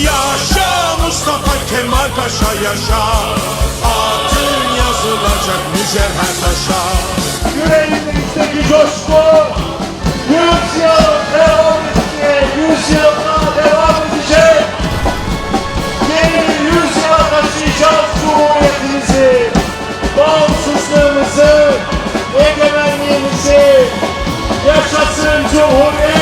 Yaşa Mustafa Kemal Paşa yaşa Adın yazılacak mücevher taşa Yüreğimizdeki coşku yüzyıl devam edecek, yüzyıl daha devam edecek. Yeni yüzyıla taşıyacağız Cumhuriyetimizi, bağımsızlığımızı, egemenliğimizi. Yaşasın Cumhuriyet!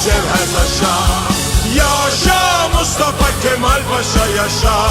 mücevher Yaşa Mustafa Kemal Paşa yaşa